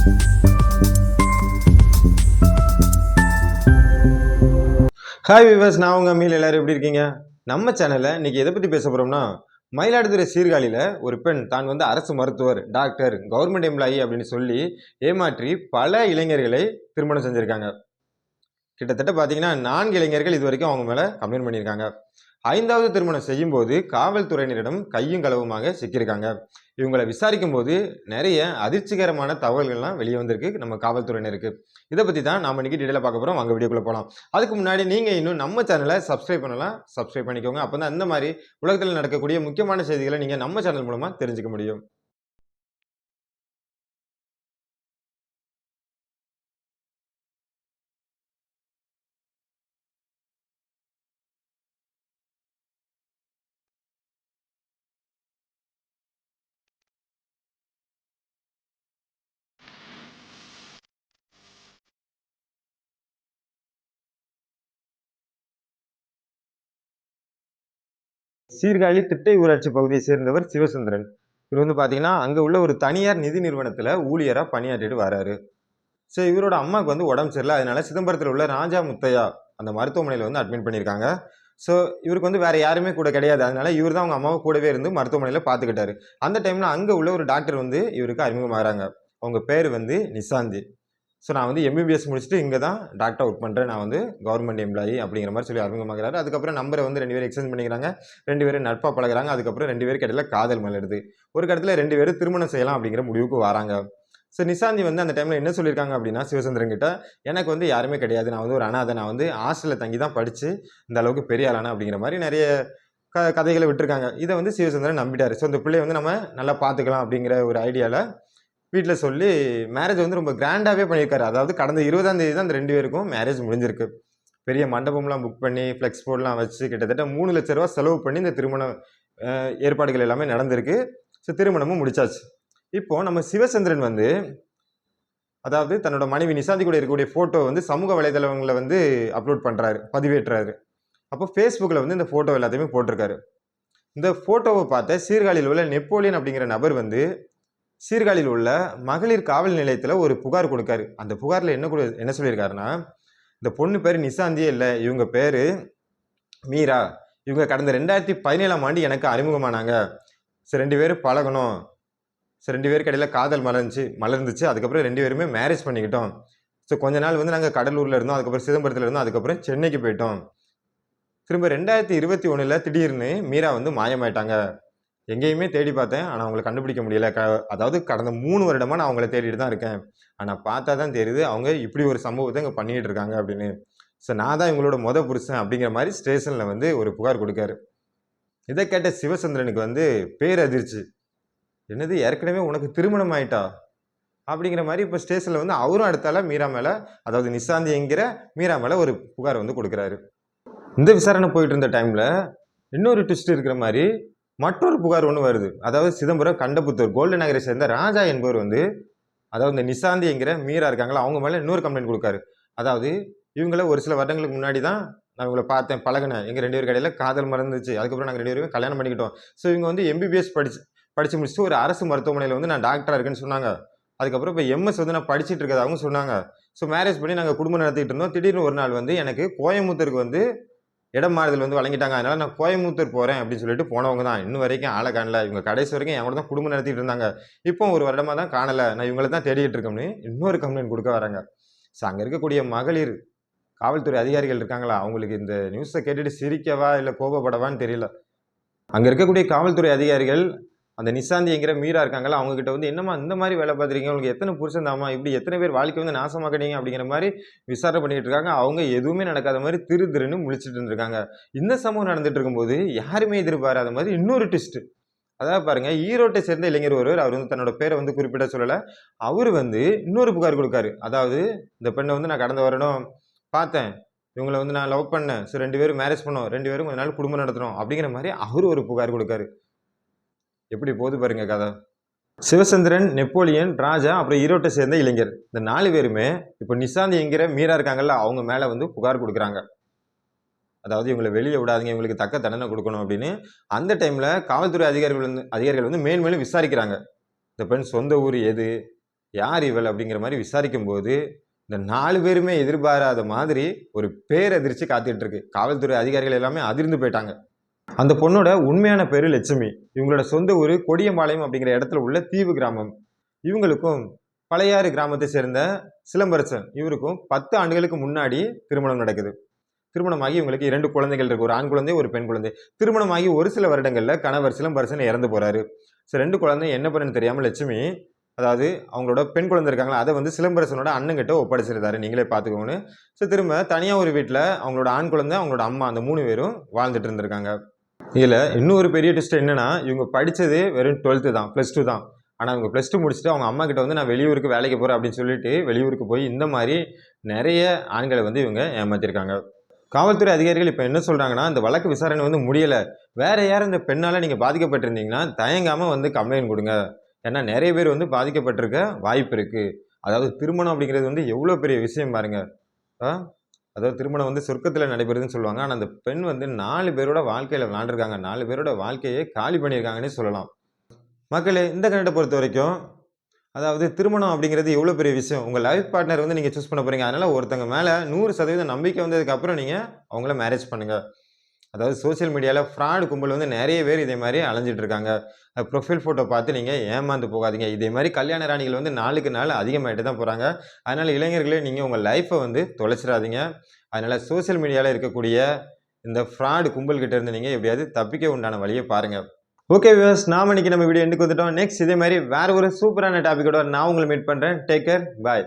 Hi viewers நான் உங்கள் meal எல்லாரும் எப்படி இருக்கீங்க? நம்ம சேனலில் இன்றைக்கி எதை பற்றி பேச போகிறோம்னா மயிலாடுதுறை சீர்காழியில் ஒரு பெண் தான் வந்து அரசு மருத்துவர் டாக்டர் கவர்மெண்ட் எம்ப்ளாயி அப்படின்னு சொல்லி ஏமாற்றி பல இளைஞர்களை திருமணம் செஞ்சுருக்காங்க. கிட்டத்தட்ட பார்த்தீங்கன்னா நான்கு இளைஞர்கள் இது வரைக்கும் அவங்க மேலே கம்ப்ளைண்ட் பண்ணியிருக்காங்க. ஐந்தாவது திருமணம் செய்யும்போது காவல்துறையினரிடம் கையும் களவுமாக சிக்கியிருக்காங்க. இவங்களை விசாரிக்கும் போது நிறைய அதிர்ச்சிகரமான தகவல்கள்லாம் வெளியே வந்திருக்கு நம்ம காவல்துறையினருக்கு. இதை பற்றி தான் நாம இன்னைக்கு டீட்டெயிலாக பார்க்க போகிறோம் அங்கே வீடியோக்குள்ள போகலாம் அதுக்கு முன்னாடி நீங்கள் இன்னும் நம்ம சேனலை சப்ஸ்கிரைப் பண்ணலாம். சப்ஸ்கிரைப் பண்ணிக்கோங்க. அப்போ தான் இந்த மாதிரி உலகத்தில் நடக்கக்கூடிய முக்கியமான செய்திகளை நீங்கள் நம்ம சேனல் மூலமாக தெரிஞ்சுக்க முடியும். சீர்காழி திட்டை ஊராட்சி பகுதியை சேர்ந்தவர் சிவசுந்தரன். இவர் வந்து பார்த்தீங்கன்னா அங்கே உள்ள ஒரு தனியார் நிதி நிறுவனத்தில் ஊழியராக பணியாற்றிட்டு வராரு. ஸோ இவரோட அம்மாவுக்கு வந்து உடம்பு சரியில்லை. அதனால சிதம்பரத்தில் உள்ள ராஜா முத்தையா அந்த மருத்துவமனையில் வந்து அட்மிட் பண்ணியிருக்காங்க. ஸோ இவருக்கு வந்து வேறு யாருமே கூட கிடையாது. அதனால இவர் தான் அவங்க அம்மாவை கூடவே இருந்து மருத்துவமனையில் பார்த்துக்கிட்டாரு அந்த டைமில் அங்கே உள்ள ஒரு டாக்டர் வந்து இவருக்கு அறிமுகமாகறாங்க. அவங்க பேர் வந்து நிசாந்தி. ஸோ நான் வந்து எம்பிபிஎஸ் முடிச்சுட்டு இங்கே தான் டாக்டர் ஒர்க் பண்ணுறேன் நான் வந்து கவர்மெண்ட் எம்ப்ளாயி அப்படிங்கிற மாதிரி சொல்லி அறிமுகமாகிறாரு அதுக்கப்புறம் நம்பரை வந்து ரெண்டு பேரும் எக்ஸ்சேஞ்ச் பண்ணிக்கிறாங்க. ரெண்டு பேரும் நட்பாக பழகுறாங்க. அதுக்கப்புறம் ரெண்டு பேருக்கு இடையில காதல் மலருது. ஒரு இடத்துல ரெண்டு பேரும் திருமணம் செய்யலாம் அப்படிங்கிற முடிவுக்கு வராங்க. ஸோ நிசாந்தி வந்து அந்த டைமில் என்ன சொல்லியிருக்காங்க அப்படின்னா சிவசந்திரன் கிட்ட எனக்கு வந்து யாருமே கிடையாது. நான் வந்து ஒரு அனாதை. நான் வந்து ஹாஸ்டலில் தங்கி தான் படித்து இந்த அளவுக்கு பெரிய ஆளானா அப்படிங்கிற மாதிரி நிறைய க கதைகளை விட்டுருக்காங்க. இதை வந்து சிவசந்திரன் நம்பிட்டார். ஸோ இந்த பிள்ளைய வந்து நம்ம நல்லா பார்த்துக்கலாம் அப்படிங்கிற ஒரு ஐடியாவில் வீட்டில் சொல்லி மேரேஜ் வந்து ரொம்ப கிராண்டாகவே பண்ணியிருக்காரு. அதாவது கடந்த இருபதாம் தேதி தான் அந்த ரெண்டு பேருக்கும் மேரேஜ் முடிஞ்சிருக்கு. பெரிய மண்டபம்லாம் புக் பண்ணி ஃப்ளெக்ஸ் போர்டெலாம் வச்சு கிட்டத்தட்ட மூணு லட்ச ரூபா செலவு பண்ணி இந்த திருமண ஏற்பாடுகள் எல்லாமே நடந்திருக்கு. ஸோ திருமணமும் முடிச்சாச்சு. இப்போ நம்ம சிவச்சந்திரன் வந்து அதாவது தன்னோட மனைவி நிசாந்தி கூட இருக்கக்கூடிய ஃபோட்டோ வந்து சமூக வலைதளங்களில் வந்து அப்லோட் பண்ணுறாரு பதிவேற்றுறாரு அப்போ ஃபேஸ்புக்கில் வந்து இந்த ஃபோட்டோ எல்லாத்தையுமே போட்டிருக்காரு. இந்த ஃபோட்டோவை பார்த்த சீர்காழியில் உள்ள நெப்போலியன் அப்படிங்கிற நபர் வந்து சீர்காழியில் உள்ள மகளிர் காவல் நிலையத்தில் ஒரு புகார் கொடுக்காரு. அந்த புகாரில் என்ன கொடு என்ன சொல்லியிருக்காருன்னா இந்த பொண்ணு பேர் நிசாந்தியே இல்லை இவங்க பேர் மீரா. இவங்க கடந்த ரெண்டாயிரத்தி பதினேழாம் ஆண்டு எனக்கு அறிமுகமானாங்க. சரி ரெண்டு பேரும் பழகணும். சரி ரெண்டு பேருக்கு இடையில காதல் மலர்ந்துச்சு மலர்ந்துச்சு. அதுக்கப்புறம் ரெண்டு பேருமே மேரேஜ் பண்ணிக்கிட்டோம். ஸோ கொஞ்ச நாள் வந்து நாங்கள் கடலூரில் இருந்தோம். அதுக்கப்புறம் சிதம்பரத்தில் இருந்தோம். அதுக்கப்புறம் சென்னைக்கு போயிட்டோம். திரும்ப ரெண்டாயிரத்தி இருபத்தி ஒன்றில் திடீர்னு மீரா வந்து மாயமாயிட்டாங்க. எங்கேயுமே தேடி பார்த்தேன். ஆனால் அவங்களை கண்டுபிடிக்க முடியல. க அதாவது கடந்த மூணு வருடமாக நான் அவங்கள தேடிட்டு தான் இருக்கேன். ஆனால் பார்த்தா தான் தெரியுது அவங்க இப்படி ஒரு சம்பவத்தை இங்கே பண்ணிக்கிட்டு இருக்காங்க அப்படின்னு. ஸோ நான் தான் இவங்களோட மொத புருஷன் அப்படிங்கிற மாதிரி ஸ்டேஷனில் வந்து ஒரு புகார் கொடுக்காரு. இதை கேட்ட சிவசந்திரனுக்கு வந்து பேரதிர்ச்சி என்னது ஏற்கனவே உனக்கு திருமணம் ஆயிட்டா? அப்படிங்கிற மாதிரி இப்போ ஸ்டேஷனில் வந்து அவரும் அடுத்தால மீரா மேலே அதாவது நிசாந்தி என்கிற மீரா மேலே ஒரு புகார் வந்து கொடுக்குறாரு. இந்த விசாரணை போயிட்டு இருந்த டைமில் இன்னொரு ட்விஸ்ட் இருக்கிற மாதிரி மற்றொரு புகார் ஒன்று வருது. அதாவது சிதம்பரம் கண்டபுத்தூர் கோல்டன் நகரை சேர்ந்த ராஜா என்பவர் வந்து அதாவது இந்த நிசாந்தி என்கிற மீரா இருக்காங்களா அவங்க மேலே இன்னொரு கம்ப்ளைண்ட் கொடுக்காரு. அதாவது இவங்கள ஒரு சில வருடங்களுக்கு முன்னாடி தான் நான் இவங்களை பார்த்தேன் பழகினேன். எங்கள் ரெண்டு பேர் கடையில் காதல் மறந்துச்சு. அதுக்கப்புறம் நாங்கள் ரெண்டு பேருமே கல்யாணம் பண்ணிக்கிட்டோம். ஸோ இவங்க வந்து எம்பிபிஎஸ் படிச்சு படித்து முடிச்சுட்டு ஒரு அரசு மருத்துவமனையில் வந்து நான் டாக்டராக இருக்கேன்னு சொன்னாங்க. அதுக்கப்புறம் இப்போ எம்எஸ் வந்து நான் படிச்சிட்டு இருக்கதாகவும் சொன்னாங்க. ஸோ மேரேஜ் பண்ணி நாங்கள் குடும்பம் நடத்திட்டு இருந்தோம். திடீர்னு ஒரு நாள் வந்து எனக்கு கோயம்புத்தூருக்கு வந்து இடம் மாறுதல் வந்து வழங்கிட்டாங்க. அதனால் நான் கோயம்புத்தூர் போகிறேன் அப்படின்னு சொல்லிட்டு போனவங்க தான். இன்னும் வரைக்கும் ஆளை காணல. இவங்க கடைசி வரைக்கும் என் கூட தான் குடும்பம் நடத்திட்டு இருந்தாங்க. இப்போ ஒரு வருடமாக தான் காணலை. நான் இவங்களை தான் தேடிட்டு இருக்கோம்னு இன்னொரு கம்ப்ளைண்ட் கொடுக்க வராங்க. ஸோ அங்கே இருக்கக்கூடிய மகளிர் காவல்துறை அதிகாரிகள் இருக்காங்களா? அவங்களுக்கு இந்த நியூஸை கேட்டுட்டு சிரிக்கவா இல்லை கோபப்படவான்னு தெரியல. அங்கே இருக்கக்கூடிய காவல்துறை அதிகாரிகள் அந்த நிசாந்திங்கிற மீரா இருக்காங்களா அவங்ககிட்ட வந்து என்னம்மா இந்த மாதிரி வேலை பார்த்துருக்கீங்க? உங்களுக்கு எத்தனை புருஷன் தாமா இப்படி எத்தனை பேர் வாழ்க்கை வந்து நாசமாக்கிட்டீங்க? அப்படிங்கிற மாதிரி விசாரணை பண்ணிட்டு இருக்காங்க. அவங்க எதுவுமே நடக்காத மாதிரி திரு திருன்னு முழிச்சிட்டு இருந்திருக்காங்க. இந்த சம்பவம் நடந்துட்டு இருக்கும்போது யாருமே எதிர்பாராத மாதிரி இன்னொரு ட்விஸ்ட் அதாவது பாருங்க ஈரோட்டை சேர்ந்த இளைஞர் ஒருவர் அவர் வந்து தன்னோட பேரை வந்து குறிப்பிட சொல்லலை. அவர் வந்து இன்னொரு புகார் கொடுக்காரு. அதாவது இந்த பெண்ணை வந்து நான் கடந்த வருடம் பார்த்தேன். இவங்களை வந்து நான் லவ் பண்ணேன். ஸோ ரெண்டு பேரும் மேரேஜ் பண்ணோம். ரெண்டு பேரும் கொஞ்ச நாள் குடும்பம் நடத்தணும் அப்படிங்கிற மாதிரி அவர் ஒரு புகார் கொடுக்காரு. எப்படி போகுது பாருங்க கதை. சிவசந்திரன் நெப்போலியன் ராஜா அப்புறம் ஈரோட்டை சேர்ந்த இளைஞர். இந்த நாலு பேருமே இப்போ நிசாந்திங்கிற மீரா இருக்காங்கல்ல அவங்க மேலே வந்து புகார் கொடுக்குறாங்க. அதாவது இவங்களை வெளியே விடாதீங்க இவங்களுக்கு தக்க தண்டனை கொடுக்கணும் அப்படின்னு அந்த டைமில் காவல்துறை அதிகாரிகள் வந்து அதிகாரிகள் வந்து மேன்மேலும் விசாரிக்கிறாங்க. இந்த பெண் சொந்த ஊர் எது யார் இவள் அப்படிங்கிற மாதிரி விசாரிக்கும்போது இந்த நாலு பேருமே எதிர்பாராத மாதிரி ஒரு பேரதிர்ச்சி காத்துட்டு இருக்கு. காவல்துறை அதிகாரிகள் எல்லாமே அதிர்ந்து போயிட்டாங்க. அந்த பொண்ணோட உண்மையான பேர் லட்சுமி. இவங்களோட சொந்த ஊர் கொடியம்பாளையம் அப்படிங்கிற இடத்துல உள்ள தீவு கிராமம். இவங்களுக்கும் பழையாறு கிராமத்தை சேர்ந்த சிலம்பரசன் இவருக்கும் பத்து ஆண்டுகளுக்கு முன்னாடி திருமணம் நடக்குது. திருமணமாகி இவங்களுக்கு இரண்டு குழந்தைகள் இருக்கு. ஒரு ஆண் குழந்தை ஒரு பெண் குழந்தை. திருமணமாகி ஒரு சில வருடங்களில் கணவர் சிலம்பரசன் இறந்து போறாரு. ஸோ ரெண்டு குழந்தை என்ன பண்ணுன்னு தெரியாமல் லட்சுமி அதாவது அவங்களோட பெண் குழந்தை இருக்காங்களா அதை வந்து சிலம்பரசனோட அண்ணங்கிட்ட ஒப்படைச்சிருந்தாரு. நீங்களே பார்த்துக்கோன்னு ஸோ திரும்ப தனியாக ஒரு வீட்டில் அவங்களோட ஆண் குழந்தை அவங்களோட அம்மா அந்த மூணு பேரும் வாழ்ந்துட்டு இருந்திருக்காங்க. இதில் இன்னொரு பெரிய ட்விஸ்ட் என்னென்னா இவங்க படித்தது வெறும் டுவெல்த்து தான் ப்ளஸ் டூ தான். ஆனால் அவங்க ப்ளஸ் டூ முடிச்சுட்டு அவங்க அம்மா கிட்ட வந்து நான் வெளியூருக்கு வேலைக்கு போகிறேன் அப்படின்னு சொல்லிட்டு வெளியூருக்கு போய் இந்த மாதிரி நிறைய ஆண்களை வந்து இவங்க ஏமாற்றிருக்காங்க காவல்துறை அதிகாரிகள் இப்போ என்ன சொல்கிறாங்கன்னா இந்த வழக்கு விசாரணை வந்து முடியலை. வேறு யாரும் இந்த பெண்ணால் நீங்கள் பாதிக்கப்பட்டிருந்தீங்கன்னா தயங்காமல் வந்து கம்ப்ளைண்ட் கொடுங்க. ஏன்னா நிறைய பேர் வந்து பாதிக்கப்பட்டிருக்க வாய்ப்பு இருக்குது அதாவது திருமணம் அப்படிங்கிறது வந்து எவ்வளோ பெரிய விஷயம் பாருங்கள் ஆ? அதாவது திருமணம் வந்து சொர்க்கத்தில் நடைபெறுதுன்னு சொல்லுவாங்க. ஆனால் அந்த பெண் வந்து நாலு பேரோட வாழ்க்கையில் விளாண்டுருக்காங்க நாலு பேரோட வாழ்க்கையை காலி பண்ணியிருக்காங்கன்னே சொல்லலாம். மக்களே இந்த கண்டை பொறுத்த வரைக்கும் அதாவது திருமணம் அப்படிங்கிறது எவ்வளோ பெரிய விஷயம்? உங்கள் லைஃப் பார்ட்னர் வந்து நீங்கள் சூஸ் பண்ண போகிறீங்க அதனால் ஒருத்தங்க மேலே நூறு சதவீதம் நம்பிக்கை வந்ததுக்கப்புறம் நீங்கள் அவங்கள மேரேஜ் பண்ணுங்கள் அதாவது சோஷியல் மீடியாவில் ஃப்ராடு கும்பல் வந்து நிறைய பேர் இதே மாதிரி அலைஞ்சிட்டு இருக்காங்க ப்ரொஃபைல் ஃபோட்டோ பார்த்து நீங்கள் ஏமாந்து போகாதீங்க. இதே மாதிரி கல்யாண ராணிகள் வந்து நாளுக்கு நாள் அதிகமாகிட்டு தான் போகிறாங்க அதனால் இளைஞர்களே நீங்கள் உங்கள் லைஃப்பை வந்து தொலைச்சிடாதீங்க. அதனால் சோஷியல் மீடியாவில் இருக்கக்கூடிய இந்த ஃப்ராடு கும்பல்கிட்ட இருந்து நீங்கள் எப்படியாவது தப்பிக்க உண்டான வழியை பாருங்கள் ஓகே வியூவர்ஸ் நாம இன்னைக்கு நம்ம வீடியோ எண்டுக்கு வந்துட்டோம். நெக்ஸ்ட் இதே மாதிரி வேறு ஒரு சூப்பரான டாப்பிக்கோட நான் உங்களை மீட் பண்ணுறேன் டேக் கேர் பாய்